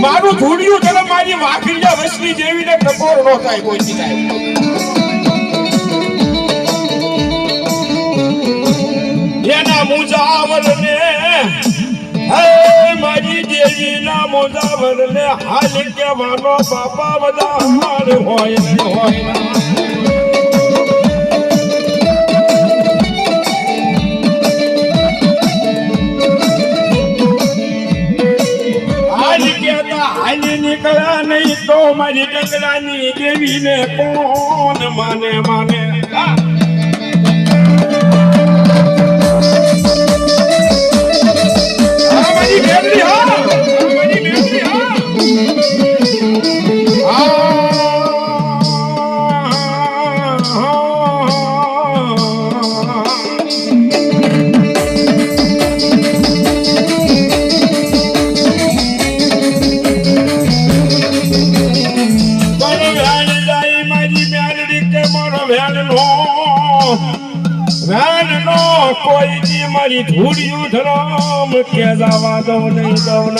મારું ધૂળિયું જરા મારી વાઘીયા વસલી જેવીને ટકોર નો થાય કોઈ સાહેબ એના મુજાવર ને હે મારી દેવી ના મુજાવર ને હાલ કેવાનો બાપા બધા હોય હોય હાલ નીકળ્યા નહીં તો મારી ડગલાની દેવીને કોણ માને માને? વેણનો વેણનો કોઈ દી મારી ધૂળિયું ધરામ કે જવા દઉં નહીં દઉં ન.